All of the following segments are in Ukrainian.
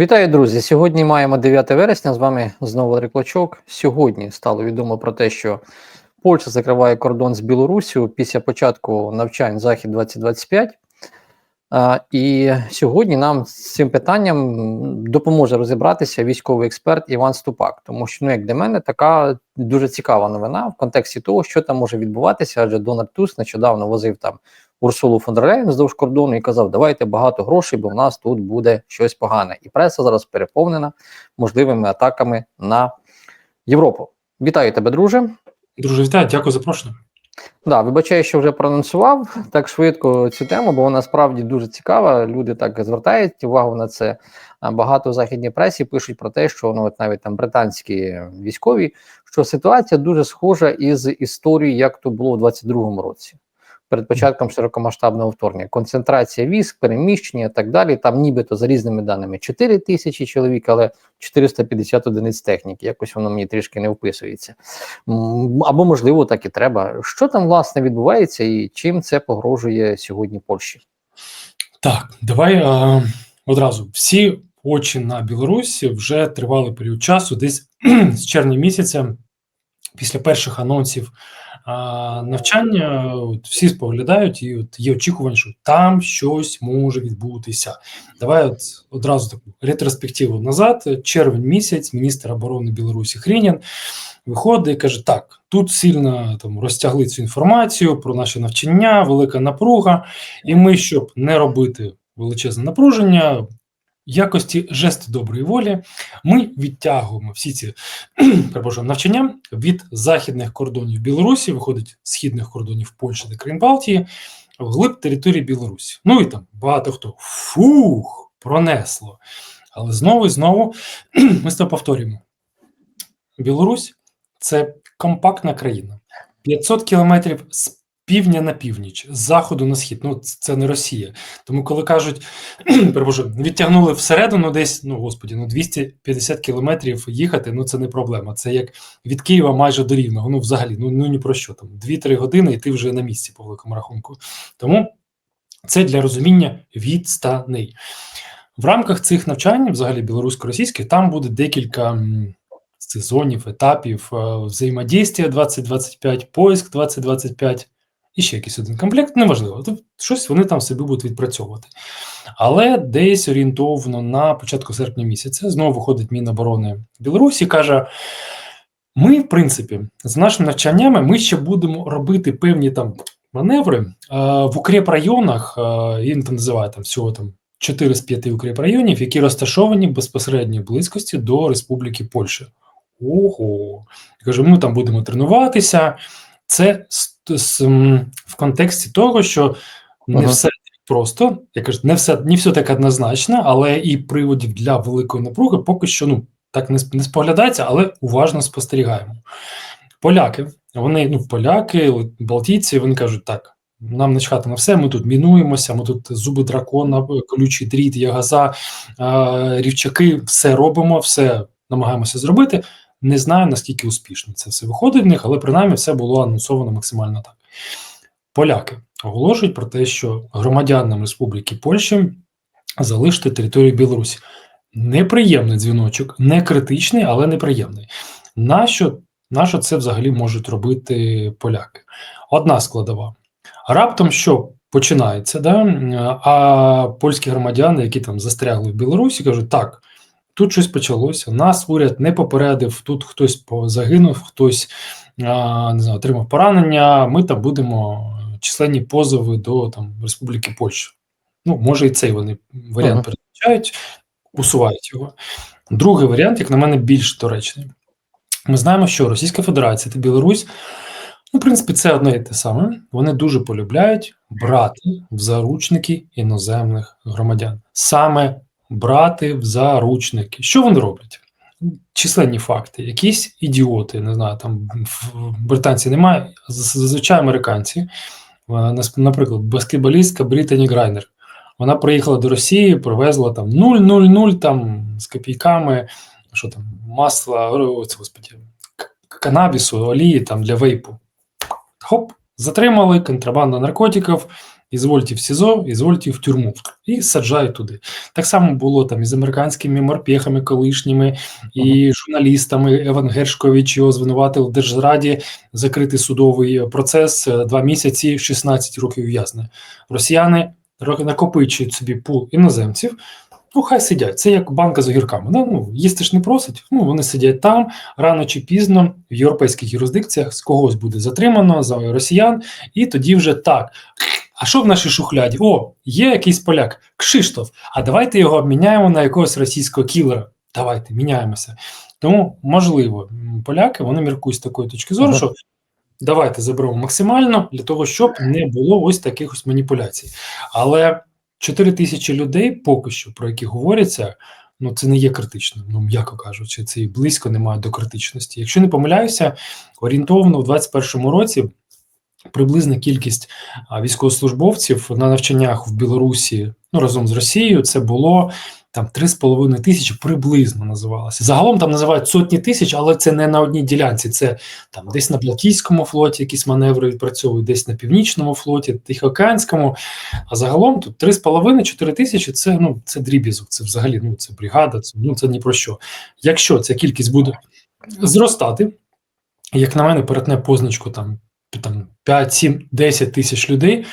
Вітаю, друзі! Сьогодні маємо 9 вересня. З вами знову Клочок. Сьогодні стало відомо про те, що Польща закриває кордон з Білоруссю після початку навчань Захід 2025. А, і сьогодні нам з цим питанням допоможе розібратися військовий експерт Іван Ступак, тому що, ну, як для мене, така дуже цікава новина в контексті того, що там може відбуватися, адже Дональд Туск нещодавно возив там Урсулу фон дер Ляєн вздовж кордону і казав: давайте багато грошей, бо в нас тут буде щось погане. І преса зараз переповнена можливими атаками на Європу. Вітаю тебе, друже. Друже, вітаю, дякую за запрошення. Да, вибачаю, що вже проанонсував так швидко цю тему, бо вона справді дуже цікава. Люди так звертають увагу на це. Багато в західній пресі пишуть про те, що ну от навіть там британські військові, що ситуація дуже схожа із історією, як то було в 22-му році. Перед початком широкомасштабного вторгнення концентрація військ, переміщення і так далі. Там, нібито за різними даними 4 тисячі чоловік, але 450 одиниць техніки. Якось воно мені трішки не вписується. Або можливо так і треба. Що там власне відбувається, і чим це погрожує сьогодні Польщі? Так, давай а, одразу всі очі на Білорусі вже тривали період часу, десь з червня місяця, після перших анонсів а, навчання от, всі споглядають, і от є очікування, що там щось може відбутися. Давай от одразу таку ретроспективу назад. Червень місяць, міністр оборони Білорусі Хрінін виходить і каже: так, тут сильно там розтягли цю інформацію про наше навчання, велика напруга, і ми, щоб не робити величезне напруження. Якості жесту доброї волі ми відтягуємо всі ці навчання від західних кордонів Білорусі, виходить східних кордонів Польщі та країн Балтії, вглиб території Білорусі. Ну і там багато хто фух, пронесло. Але знову і знову ми з тобою повторюємо: Білорусь це компактна країна, 500 кілометрів з півдня на північ, з заходу на схід. Ну це не Росія. Тому, коли кажуть, перепрошую, відтягнули всередину, десь ну господі, ну 250 кілометрів їхати. Ну це не проблема. Це як від Києва майже до Рівного. Ну, взагалі, ну ну ні про що там 2-3 години, і ти вже на місці по великому рахунку. Тому це для розуміння відстаней. В рамках цих навчань, взагалі білорусько-російських, там буде декілька сезонів, етапів взаємодійствия 2025, поиск 2025 і ще якийсь один комплект, неважливо. Тобто щось вони там собі будуть відпрацьовувати. Але десь орієнтовно на початку серпня місяця знову виходить Міноборони Білорусі і каже: ми, в принципі, з нашими навчаннями ми ще будемо робити певні там маневри в укріп районах, він там називає там всього там. 4 з 5 укріп районів, які розташовані в безпосередній близькості до Республіки Польща. Ого, каже, ми там будемо тренуватися. Це в контексті того, що не ага. все просто, я кажу, не все не все так однозначно, але і приводів для великої напруги поки що ну так не, не споглядається, але уважно спостерігаємо. Поляки, вони ну поляки, балтійці, вони кажуть, так. Нам начхати на все, ми тут мінуємося, ми тут зуби дракона, колючий дріт, ягаза, рівчаки, все робимо, все намагаємося зробити. Не знаю, наскільки успішно це все виходить в них, але принаймні все було анонсовано максимально так. Поляки оголошують про те, що громадянам Республіки Польщі залишити територію Білорусі. Неприємний дзвіночок, не критичний, але неприємний. Нащо, нащо це взагалі можуть робити поляки? Одна складова. Раптом що починається, да? а польські громадяни, які там застрягли в Білорусі, кажуть, так. Тут щось почалося. Нас уряд не попередив. Тут хтось загинув, хтось а, не знаю, отримав поранення. Ми там будемо численні позови до там Республіки Польща. Ну, може, і цей вони варіант ага. передбачають, усувають його. Другий варіант, як на мене, більш доречний. Ми знаємо, що Російська Федерація та Білорусь, ну, в принципі, це одне і те саме. Вони дуже полюбляють брати в заручники іноземних громадян. Саме брати в заручники. Що вони роблять? Численні факти, якісь ідіоти, не знаю, там британці немає, зазвичай американці. Наприклад, баскетболістка Брітані Грайнер. Вона приїхала до Росії, привезла там 0,00 там з копійками, що там, масла, господи, канабісу, олії там для вейпу. Хоп, затримали контрабанда наркотиків, ізвольте в СІЗО, ізвольте в тюрму і саджають туди. Так само було там із американськими морпехами колишніми і журналістами. Еван Гершкович його звинуватив в держзраді, закритий судовий процес, е, два місяці, 16 років ув'язнення. Росіяни накопичують собі пул іноземців. Ну, хай сидять. Це як банка з огірками. Да? Ну, їсти ж не просить. Ну, вони сидять там рано чи пізно в європейських юрисдикціях з когось буде затримано за росіян, і тоді вже так. А що в нашій шухляді? О, є якийсь поляк, Кшиштоф. А давайте його обміняємо на якогось російського кілера. Давайте міняємося. Тому, можливо, поляки вони міркують з такої точки зору, Ага. що давайте заберемо максимально для того, щоб не було ось таких ось маніпуляцій. Але 4 тисячі людей, поки що, про які говоряться, ну це не є критичним, ну м'яко кажучи, це і близько немає до критичності. Якщо не помиляюся, орієнтовно в 2021 році приблизна кількість військовослужбовців на навчаннях в Білорусі ну разом з Росією це було там 3,5 тисячі приблизно називалося. Загалом там називають сотні тисяч, але це не на одній ділянці. Це там десь на Балтійському флоті якісь маневри відпрацьовують, десь на Північному флоті, Тихоокеанському. А загалом тут 3,5-4 тисячі це ну це дріб'язок, це взагалі ну це бригада, це ну це ні про що. Якщо ця кількість буде зростати, як на мене, перетне позначку там, там 5, 7, 10 тисяч людей,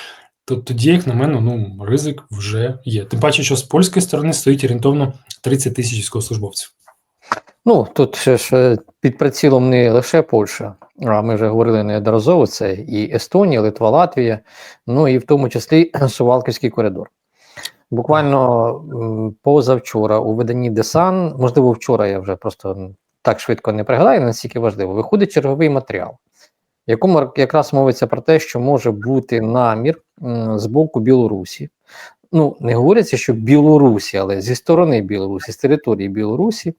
то тоді, як на мене, ну ризик вже є. Тим паче, що з польської сторони стоїть орієнтовно 30 тисяч військовослужбовців. Ну, тут ще ж е, під прицілом не лише Польща, а ми вже говорили неодноразово, це і Естонія, Литва, Латвія, ну і в тому числі Сувалківський коридор. Буквально позавчора у виданні Десан, можливо, вчора я вже просто так швидко не пригадаю, наскільки важливо, виходить черговий матеріал, якому якраз мовиться про те, що може бути намір з боку Білорусі. Ну, не говориться, що Білорусі, але зі сторони Білорусі, з території Білорусі,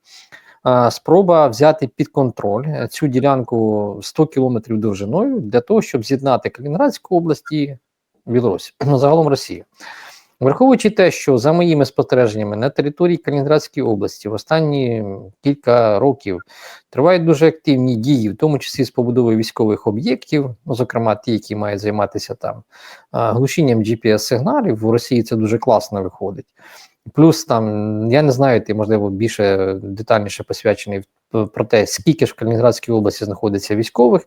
спроба взяти під контроль цю ділянку 100 кілометрів довжиною для того, щоб з'єднати Калінінградську область і Білорусь, ну, загалом Росію. Враховуючи те, що за моїми спостереженнями на території Калінінградської області в останні кілька років тривають дуже активні дії, в тому числі з побудовою військових об'єктів, ну, зокрема ті, які мають займатися там глушінням GPS-сигналів, в Росії це дуже класно виходить. Плюс там, я не знаю, ти можливо більше детальніше посвячений про те, скільки ж в Калінінградській області знаходиться військових,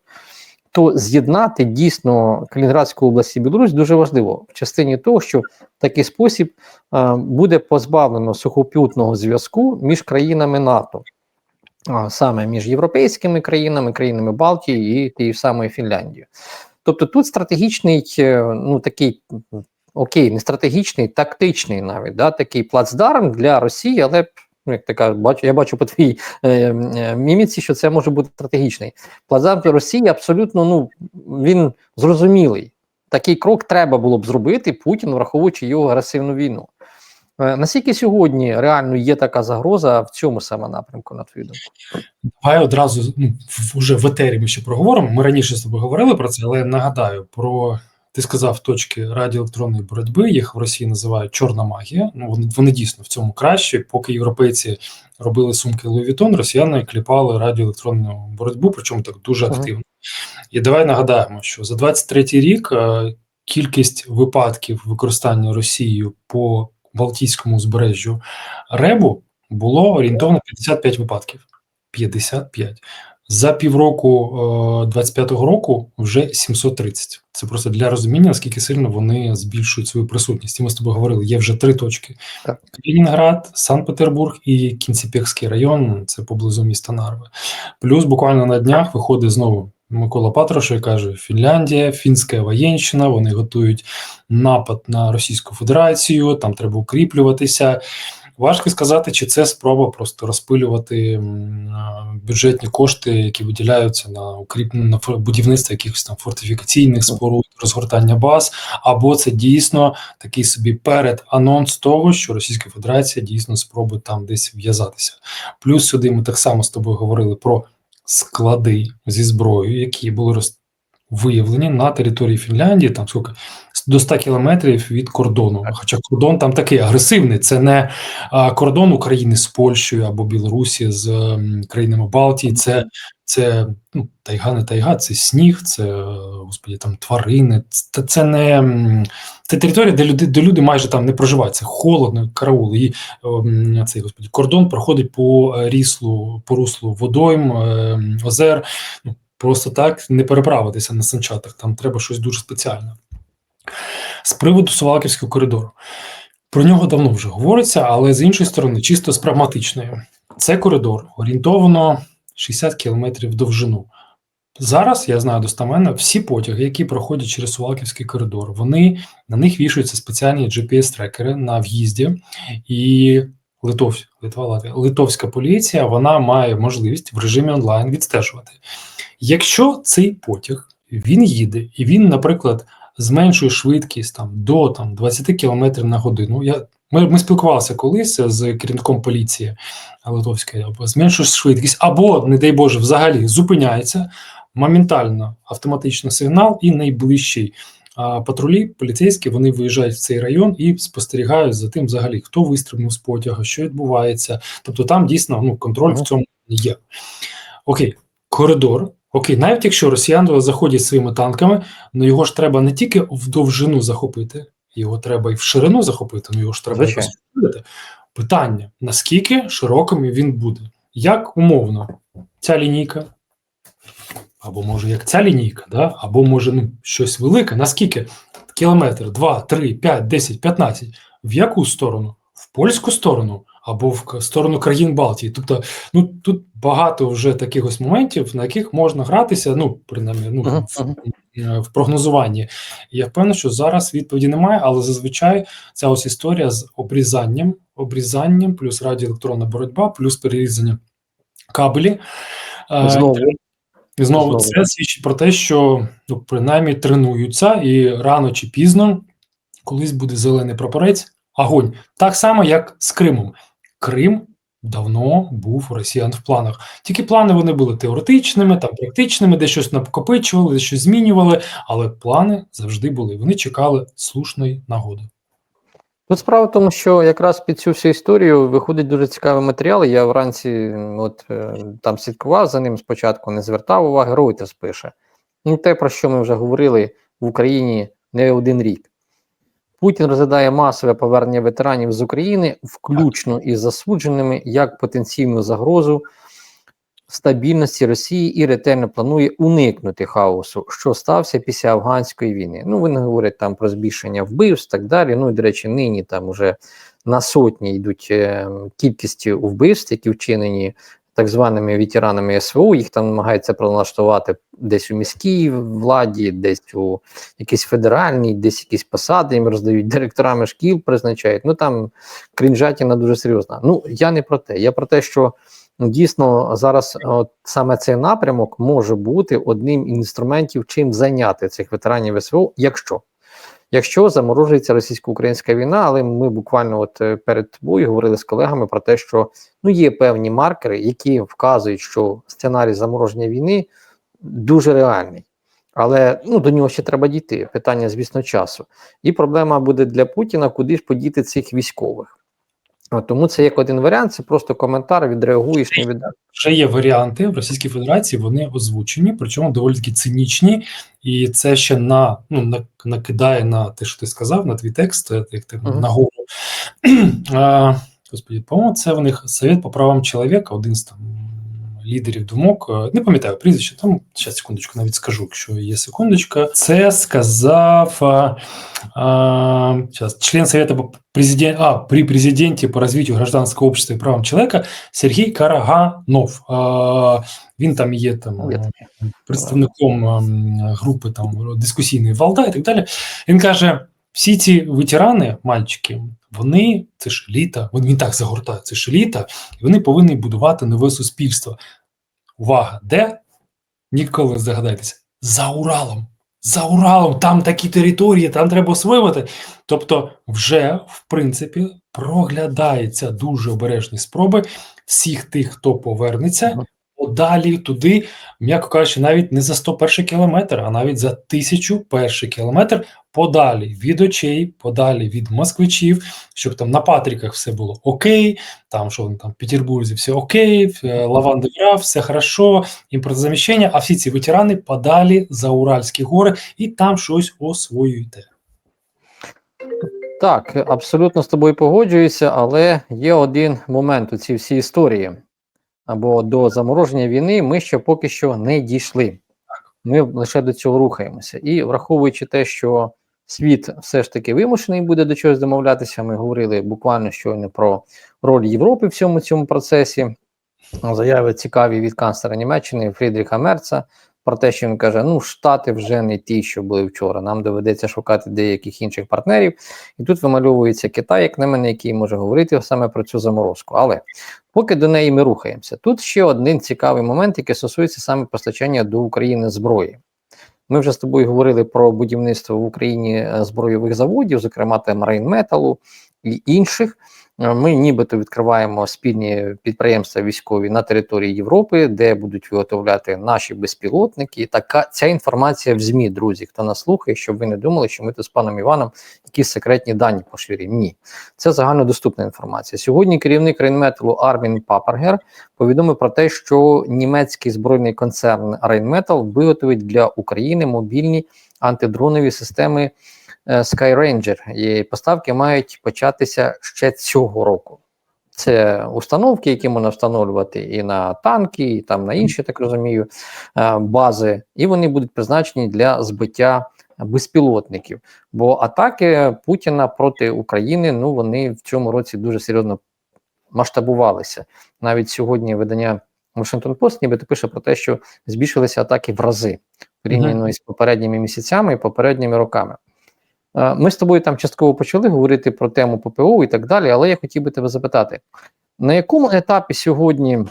то з'єднати дійсно Калінінградську область і Білорусь дуже важливо в частині того, що в такий спосіб а, буде позбавлено сухопутного зв'язку між країнами НАТО, а, саме між європейськими країнами, країнами Балтії і тією самою Фінляндією. Тобто тут стратегічний, е, ну такий окей, не стратегічний, тактичний навіть да, такий плацдарм для Росії, але ну, як така бачу, я бачу по твоїй е, е, міміці, що це може бути стратегічний. Плацдарм для Росії абсолютно ну він зрозумілий. Такий крок треба було б зробити Путін, враховуючи його агресивну війну. Е, Наскільки сьогодні реально є така загроза в цьому саме напрямку, на твою думку? Давай одразу ну, вже в етері ми ще проговоримо. Ми раніше з тобою говорили про це, але нагадаю про ти сказав точки радіоелектронної боротьби. Їх в Росії називають чорна магія. Ну вони, вони дійсно в цьому кращі. Поки європейці робили сумки Louis Vuitton, росіяни кліпали радіоелектронну боротьбу, причому так дуже Ага. активно. І давай нагадаємо, що за 23-й рік е, кількість випадків використання Росією по Балтійському узбережжю Ребу було орієнтовно 55 випадків. 55. За півроку е, 25-го року вже 730. Це просто для розуміння, наскільки сильно вони збільшують свою присутність. І ми з тобою говорили, є вже три точки. Калінінград, Санкт-Петербург і Кінціпекський район, це поблизу міста Нарви. Плюс буквально на днях виходить знову Микола Патрушев і каже: Фінляндія, фінська воєнщина, вони готують напад на Російську Федерацію, там треба укріплюватися. Важко сказати, чи це спроба просто розпилювати бюджетні кошти, які виділяються на укріп... на будівництво якихось там фортифікаційних споруд, розгортання баз, або це дійсно такий собі перед анонс того, що Російська Федерація дійсно спробує там десь в'язатися. Плюс сюди ми так само з тобою говорили про склади зі зброєю, які були роз... виявлені на території Фінляндії, там скільки до 100 кілометрів від кордону. Хоча кордон там такий агресивний. Це не кордон України з Польщею або Білорусі з країнами Балтії. Це, це ну, тайга, не тайга, це сніг, це е, господі, там тварини. Це, це не це територія, де люди, де люди майже там не проживають. Це холодно, караул. І ем, цей господі кордон проходить по е, ріслу, по руслу водойм, ем, озер. Ну, просто так не переправитися на санчатах. Там треба щось дуже спеціальне. З приводу Сувалківського коридору. Про нього давно вже говориться, але з іншої сторони, чисто з прагматичної, це коридор орієнтовано 60 кілометрів в довжину. Зараз я знаю достаменно всі потяги, які проходять через Сувалківський коридор, вони на них вішаються спеціальні GPS-трекери на в'їзді, і Литов, Литва, литовська поліція вона має можливість в режимі онлайн відстежувати. Якщо цей потяг він їде і він, наприклад, зменшує швидкість там до там 20 км на годину. Я ми, ми спілкувалися колись з керівником поліції Литовської, зменшує швидкість, або, не дай Боже, взагалі зупиняється моментально автоматично сигнал, і найближчий а, патрулі поліцейські вони виїжджають в цей район і спостерігають за тим, взагалі, хто вистрибнув з потяга, що відбувається. Тобто там дійсно ну, контроль в цьому є. Окей, коридор. Окей, навіть якщо росіяни заходять своїми танками, ну його ж треба не тільки в довжину захопити, його треба і в ширину захопити, ну його ж треба Звичайно. якось. Питання: наскільки широким він буде? Як умовно, ця лінійка, або може як ця лінійка, да? або може ну, щось велике, наскільки? Кілометр, 2, 3, 5, 10, 15. В яку сторону? В польську сторону або в сторону країн Балтії. Тобто, ну тут багато вже таких ось моментів, на яких можна гратися, ну, принаймні, ну, Мгм, в, е, в прогнозуванні. Я впевнений, що зараз відповіді немає, але зазвичай ця ось історія з обрізанням, обрізанням, плюс радіоелектронна боротьба, плюс перерізання кабелі. е, Знову. і знову, Знову. це свідчить про те, що ну, принаймні тренуються, і рано чи пізно колись буде зелений прапорець, агонь. Так само, як з Кримом. Крим давно був у росіян в планах. Тільки плани вони були теоретичними, там практичними, де щось накопичували, де щось змінювали, але плани завжди були. Вони чекали слушної нагоди. Тут справа в тому, що якраз під цю всю історію виходить дуже цікавий матеріал. Я вранці от, е, там слідкував за ним спочатку, не звертав уваги, Reuters пише. Ну, те, про що ми вже говорили в Україні не один рік. Путін розглядає масове повернення ветеранів з України, включно із засудженими, як потенційну загрозу стабільності Росії і ретельно планує уникнути хаосу, що стався після афганської війни. Ну, вони говорять там про збільшення вбивств, так далі. Ну і до речі, нині там уже на сотні йдуть е, кількості вбивств, які вчинені так званими ветеранами СВО. Їх там намагаються пролаштувати десь у міській владі, десь у якійсь федеральній, десь якісь посади їм роздають, директорами шкіл призначають. Ну там крінжатіна дуже серйозна. Ну я не про те. Я про те, що ну, дійсно зараз от, саме цей напрямок може бути одним інструментів, чим зайняти цих ветеранів СВО, якщо. Якщо заморожується російсько-українська війна, але ми буквально от е, перед тобою говорили з колегами про те, що ну є певні маркери, які вказують, що сценарій замороження війни дуже реальний. Але ну, до нього ще треба дійти. Питання, звісно, часу. І проблема буде для Путіна, куди ж подіти цих військових. От, тому це як один варіант, це просто коментар, відреагуєш, не віддаєш. Вже є варіанти в Російській Федерації, вони озвучені, причому доволі таки цинічні, і це ще на ну на, накидає на те, що ти сказав, на твій текст, е, як ти Мгм. на голову. Господи, по-моєму, це в них Совет по правам чоловіка, один з там лідерів думок. е, Не пам'ятаю прізвище, там зараз секундочку навіть скажу, якщо є секундочка. Це сказав а, а, сейчас, член Совета президент, а, при президенте по развитию гражданского общества и правам человека Сергій Караганов. А, він там є там представником ем, групи там дискусійної Валда і так далі. Він каже: всі ці ветерани, мальчики, вони це ж еліта, вони так загортає, це ж еліта, і вони повинні будувати нове суспільство. Увага, де? Ніколи не здогадайтеся, за Уралом. За Уралом, там такі території, там треба освоювати. Тобто, вже в принципі проглядається дуже обережні спроби всіх тих, хто повернеться, Подалі туди, м'яко кажучи, навіть не за 101 кілометр, а навіть за 1001 кілометр подалі від очей, подалі від москвичів, щоб там на Патріках все було окей, там що там в Петербурзі все окей, е, лаванда все хорошо, імпортозаміщення, а всі ці ветерани подалі за Уральські гори і там щось освоюєте. Так, абсолютно з тобою погоджуюся, але є один момент у цій всій історії. Або до замороження війни ми ще поки що не дійшли. Ми лише до цього рухаємося. І враховуючи те, що світ все ж таки вимушений буде до чогось домовлятися, ми говорили буквально щойно про роль Європи в цьому цьому процесі. Заяви цікаві від канцлера Німеччини Фрідріха Мерца про те, що він каже: ну, Штати вже не ті, що були вчора. Нам доведеться шукати деяких інших партнерів. І тут вимальовується Китай, як на мене, який може говорити саме про цю заморозку. Але поки до неї ми рухаємося, тут ще один цікавий момент, який стосується саме постачання до України зброї. Ми вже з тобою говорили про будівництво в Україні е, збройових заводів, зокрема там Рейнметалу і інших. Е, Ми нібито відкриваємо спільні підприємства військові на території Європи, де будуть виготовляти наші безпілотники. Така ця інформація в ЗМІ, друзі. Хто нас слухає, щоб ви не думали, що ми тут з паном Іваном якісь секретні дані поширюємо. Ні, це загальнодоступна інформація. Сьогодні керівник Рейнметалу Армін Папергер повідомив про те, що німецький збройний концерн Рейнметал виготовить для України мобільні антидронові системи. Е, Sky і поставки мають початися ще цього року. Це установки, які можна встановлювати і на танки, і там на інші, так розумію, е, бази, і вони будуть призначені для збиття безпілотників. Бо атаки Путіна проти України ну вони в цьому році дуже серйозно масштабувалися. Навіть сьогодні видання Washington Post нібито пише про те, що збільшилися атаки в рази порівняно із попередніми місяцями і попередніми роками. Е, Ми з тобою там частково почали говорити про тему ППО і так далі, але я хотів би тебе запитати, на якому етапі сьогодні,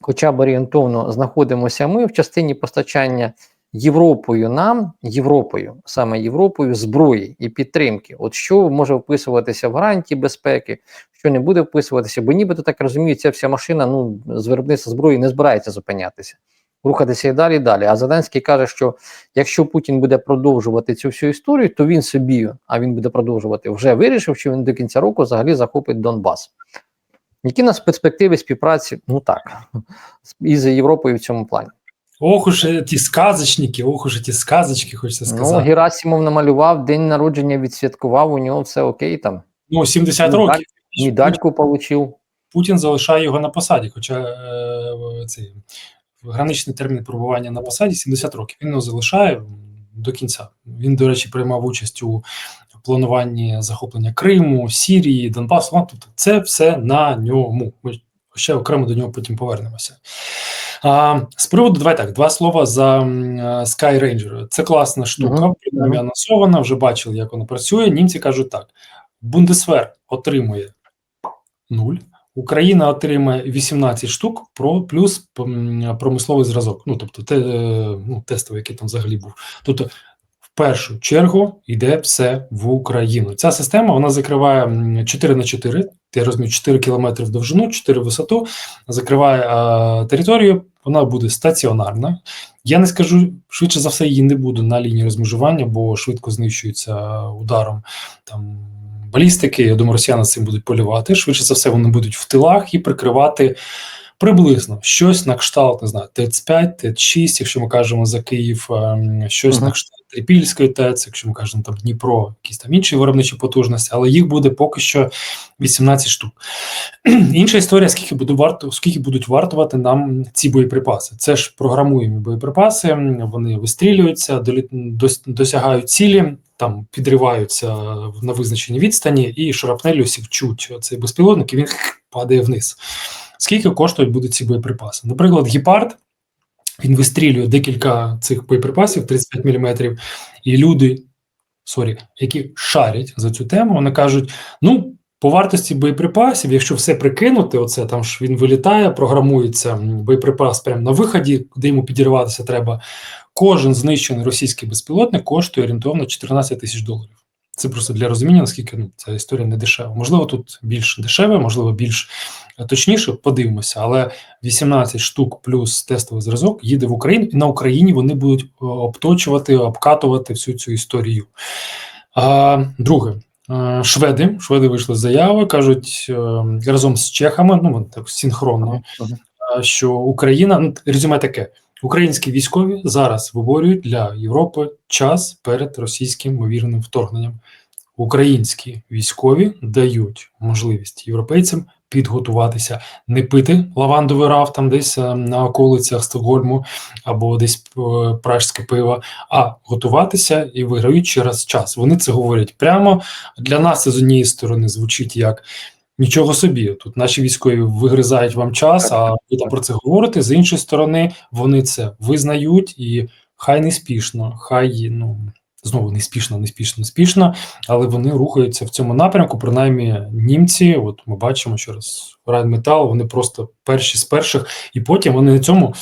хоча б орієнтовно, знаходимося ми в частині постачання Європою нам, Європою, саме Європою, зброї і підтримки? От що може вписуватися в гарантії безпеки, що не буде вписуватися, бо нібито так розумію, ця вся машина ну, з виробництва зброї не збирається зупинятися. Рухатися і далі і далі. А Зеленський каже, що якщо Путін буде продовжувати цю всю історію, то він собі, а він буде продовжувати, вже вирішив, що він до кінця року взагалі захопить Донбас. Які у нас перспективи співпраці, ну так, із Європою в цьому плані? Ох уж ті сказочники, ох уж ті сказочки, хочеться Ну, сказати. Герасимов намалював, день народження відсвяткував, у нього все окей там. Ну, 70 Медаль- років. Медальку отримав. Путін залишає його на посаді, хоча е, цей граничний термін перебування на посаді 70 років. Він його залишає до кінця. Він, до речі, приймав участь у плануванні захоплення Криму, Сірії, Донбасу. Ну, Тобто, це все на ньому. Ми ще окремо до нього потім повернемося. А, з приводу, давай так, два слова за Sky Ranger. Це класна штука, Мгм. принаймні анонсована, вже бачили, як вона працює. Німці кажуть так: Бундесвер отримує 0, Україна отримає 18 штук про плюс промисловий зразок. Ну тобто, те, е, ну, тестовий, який там взагалі був. Тобто, в першу чергу йде все в Україну. Ця система вона закриває 4 на 4, я розумію, 4 кілометри в довжину, 4 в висоту, закриває е, територію. Вона буде стаціонарна. Я не скажу швидше за все, її не буде на лінії розмежування, бо швидко знищується ударом там балістики. Я думаю, росіяни з цим будуть полювати. Швидше за все, вони будуть в тилах і прикривати приблизно щось на кшталт, не знаю, ТЕЦ-5, ТЕЦ-6, якщо ми кажемо за Київ, ем, щось Мгм. на кшталт Трипільської ТЕЦ, якщо ми кажемо там Дніпро, якісь там інші виробничі потужності, але їх буде поки що 18 штук. Інша історія, скільки буде варто, скільки будуть вартувати нам ці боєприпаси. Це ж програмуємі боєприпаси, вони вистрілюються, досягають цілі, там підриваються на визначеній відстані, і шарапнелю сівчуть цей безпілотник, і він падає вниз. Скільки коштують будуть ці боєприпаси? Наприклад, гепард. Він вистрілює декілька цих боєприпасів 35 мм, і люди, сорі, які шарять за цю тему, вони кажуть: ну, по вартості боєприпасів, якщо все прикинути, оце там ж він вилітає, програмується боєприпас прямо на виході, куди йому підірватися треба. Кожен знищений російський безпілотник коштує орієнтовно 14 тисяч доларів. Це просто для розуміння, наскільки ну, ця історія не дешева. Можливо, тут більш дешеве, можливо, більш точніше, подивимося, але 18 штук плюс тестовий зразок їде в Україну, і на Україні вони будуть е, обточувати, обкатувати всю цю історію. А, Друге, е, шведи. Шведи вийшли з заяви, кажуть е, разом з чехами, ну так синхронно, е, що Україна ну резюме таке: українські військові зараз виборюють для Європи час перед російським ймовірним вторгненням. Українські військові дають можливість європейцям підготуватися, не пити лавандовий раф там десь е, на околицях Стокгольму або десь е, пражське пиво, а готуватися і виграють через час. Вони це говорять прямо. Для нас це з однієї сторони звучить як нічого собі. Тут наші військові вигризають вам час, а ви там про це говорите. З іншої сторони, вони це визнають і хай не спішно, хай ну. Знову не спішно, не спішно, не спішно, але вони рухаються в цьому напрямку. Принаймні, німці, от ми бачимо ще раз Райнметал, вони просто перші з перших, і потім вони на цьому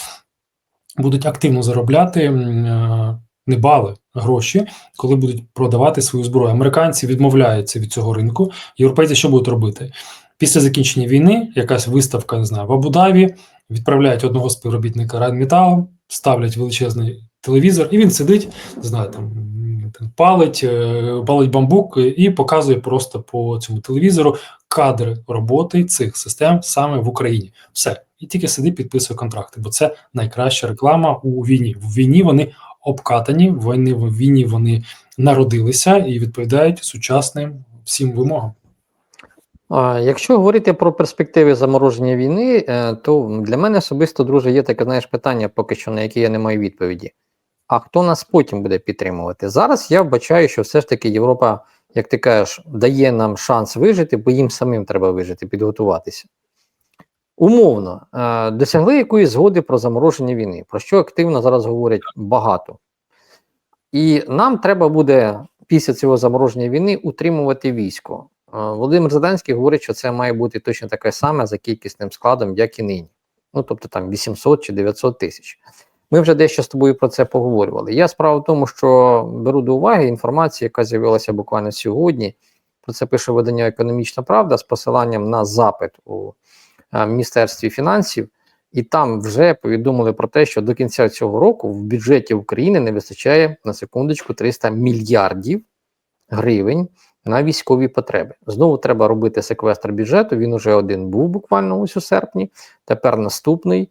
будуть активно заробляти е, не бали, гроші, коли будуть продавати свою зброю. Американці відмовляються від цього ринку. Європейці що будуть робити? Після закінчення війни, якась виставка, не знаю, в Абу-Дабі, відправляють одного співробітника Райнметалу, ставлять величезний телевізор, і він сидить, не знаю, там палить, е, палить бамбук і показує просто по цьому телевізору кадри роботи цих систем саме в Україні. Все. І тільки сидить, підписує контракти, бо це найкраща реклама у війні. В війні вони обкатані, в війні, в війні вони народилися і відповідають сучасним всім вимогам. Якщо говорити про перспективи замороження війни, е, то для мене особисто, друже, є таке знаєш, питання, поки що на яке я не маю відповіді. А хто нас потім буде підтримувати? Зараз я вбачаю, що все ж таки Європа, як ти кажеш, дає нам шанс вижити, бо їм самим треба вижити, підготуватися. Умовно, е, досягли якоїсь згоди про замороження війни, про що активно зараз говорять багато. І нам треба буде після цього замороження війни утримувати військо. Е, Володимир Зеленський говорить, що це має бути точно таке саме за кількісним складом, як і нині. Ну тобто там 800 чи 900 тисяч. Ми вже дещо з тобою про це поговорювали. Я справа в тому, що беру до уваги інформацію, яка з'явилася буквально сьогодні. Про це пише видання Економічна Правда з посиланням на запит у Міністерстві фінансів. І там вже повідомили про те, що до кінця цього року в бюджеті України не вистачає на секундочку 300 мільярдів гривень на військові потреби. Знову треба робити секвестр бюджету. Він уже один був буквально ось у серпні. Тепер наступний.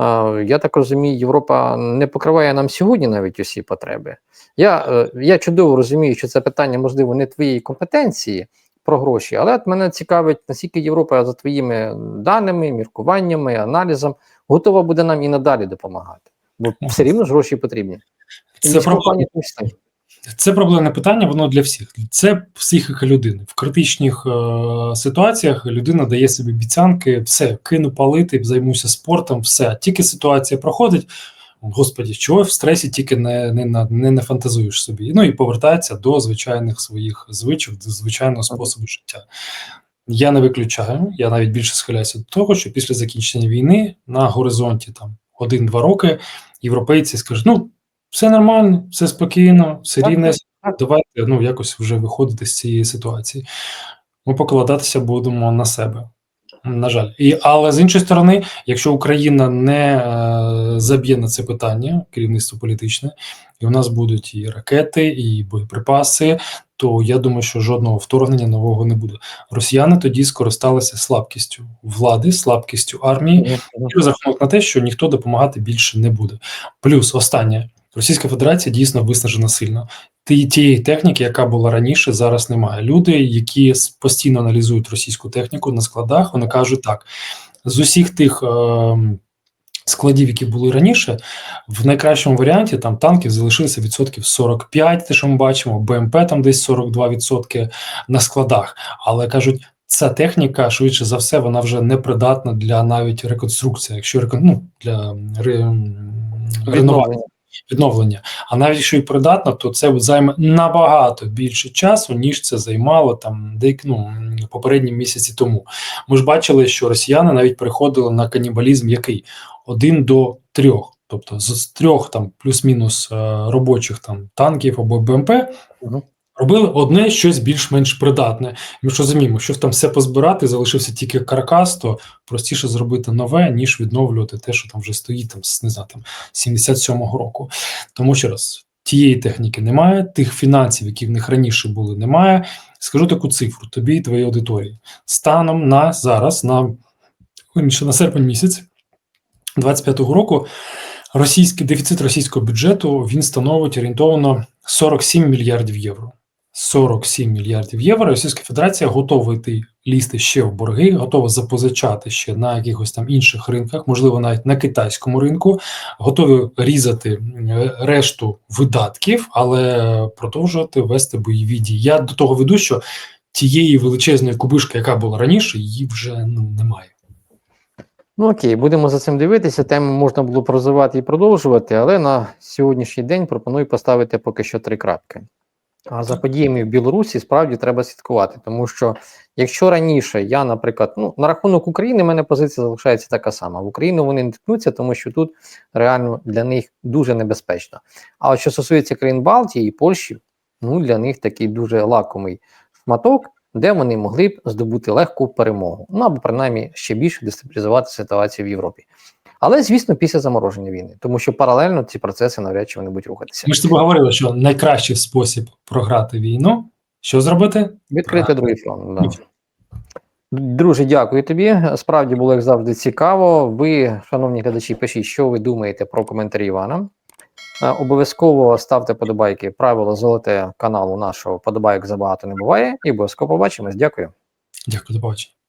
Е, Я так розумію, Європа не покриває нам сьогодні навіть усі потреби. Я, е, я чудово розумію, що це питання, можливо, не твоєї компетенції про гроші, але от мене цікавить, наскільки Європа за твоїми даними, міркуваннями, аналізом готова буде нам і надалі допомагати. Бо все рівно ж гроші потрібні. І Це числі. Це проблемне питання, воно для всіх. Це психіка людини. В критичних е, ситуаціях людина дає собі обіцянки, все, кину палити, займуся спортом, все. Тільки ситуація проходить. Господі, чого в стресі тільки не, не, не, не фантазуєш собі. Ну і повертається до звичайних своїх звичок, до звичайного способу життя. Я не виключаю, я навіть більше схиляюся до того, що після закінчення війни на горизонті там один-два роки європейці скажуть: ну, все нормально, все спокійно, все рівне. Давайте ну, якось вже виходити з цієї ситуації. Ми покладатися будемо на себе. На жаль, і але з іншої сторони, якщо Україна не е, заб'є на це питання, керівництво політичне, і у нас будуть і ракети, і боєприпаси, то я думаю, що жодного вторгнення нового не буде. Росіяни тоді скористалися слабкістю влади, слабкістю армії, і розрахунок на те, що ніхто допомагати більше не буде. Плюс останнє Російська Федерація дійсно виснажена сильно. Ті- Тієї техніки, яка була раніше, зараз немає. Люди, які постійно аналізують російську техніку на складах, вони кажуть так: з усіх тих е, складів, які були раніше, в найкращому варіанті там танків залишилося відсотків 45, те, що ми бачимо, БМП там десь 42% на складах. Але кажуть, ця техніка швидше за все, вона вже не придатна для навіть реконструкції, якщо ну, для ре... реновації Відновлення. А навіть якщо і придатна, то це займе набагато більше часу, ніж це займало там деяк, ну, попередні місяці тому. Ми ж бачили, що росіяни навіть переходили на канібалізм, який один до трьох. Тобто з трьох там плюс-мінус е, робочих там танків або БМП. Робили одне щось більш-менш придатне. Ми ж розуміємо, що там все позбирати, залишився тільки каркас, то простіше зробити нове, ніж відновлювати те, що там вже стоїть там, з не знаю, там 77-го року. Тому ще раз, тієї техніки немає, тих фінансів, які в них раніше були, немає. Скажу таку цифру тобі і твоїй аудиторії. Станом на зараз, на, вірніше, на серпень місяць 25-го року, російський дефіцит російського бюджету він становить орієнтовно 47 мільярдів євро. 47 мільярдів євро. Російська Федерація готова йти лізти ще в борги, готова запозичати ще на якихось там інших ринках, можливо, навіть на китайському ринку, готові різати решту видатків, але продовжувати вести бойові дії. Я до того веду, що тієї величезної кубишки, яка була раніше, її вже ну немає. Ну окей, будемо за цим дивитися. Тему можна було б розвивати і продовжувати, але на сьогоднішній день пропоную поставити поки що три крапки. А за подіями в Білорусі справді треба слідкувати, тому що якщо раніше я, наприклад, ну на рахунок України, мене позиція залишається така сама. В Україну вони не ткнуться, тому що тут реально для них дуже небезпечно. А от що стосується країн Балтії і Польщі, ну для них такий дуже лакомий шматок, де вони могли б здобути легку перемогу, ну або принаймні ще більше дестабілізувати ситуацію в Європі. Але звісно, після замороження війни, тому що паралельно ці процеси навряд чи вони будуть рухатися. Ми ж тобі говорили, що найкращий спосіб програти війну що зробити? Відкрити другий фронт. Да. Друже, дякую тобі. Справді було як завжди цікаво. Ви, шановні глядачі, пишіть, що ви думаєте про коментарі Івана. Е, Обов'язково ставте подобайки. Правило золоте каналу нашого подобайок забагато не буває. І обов'язково побачимось. Дякую. Дякую, до побачення.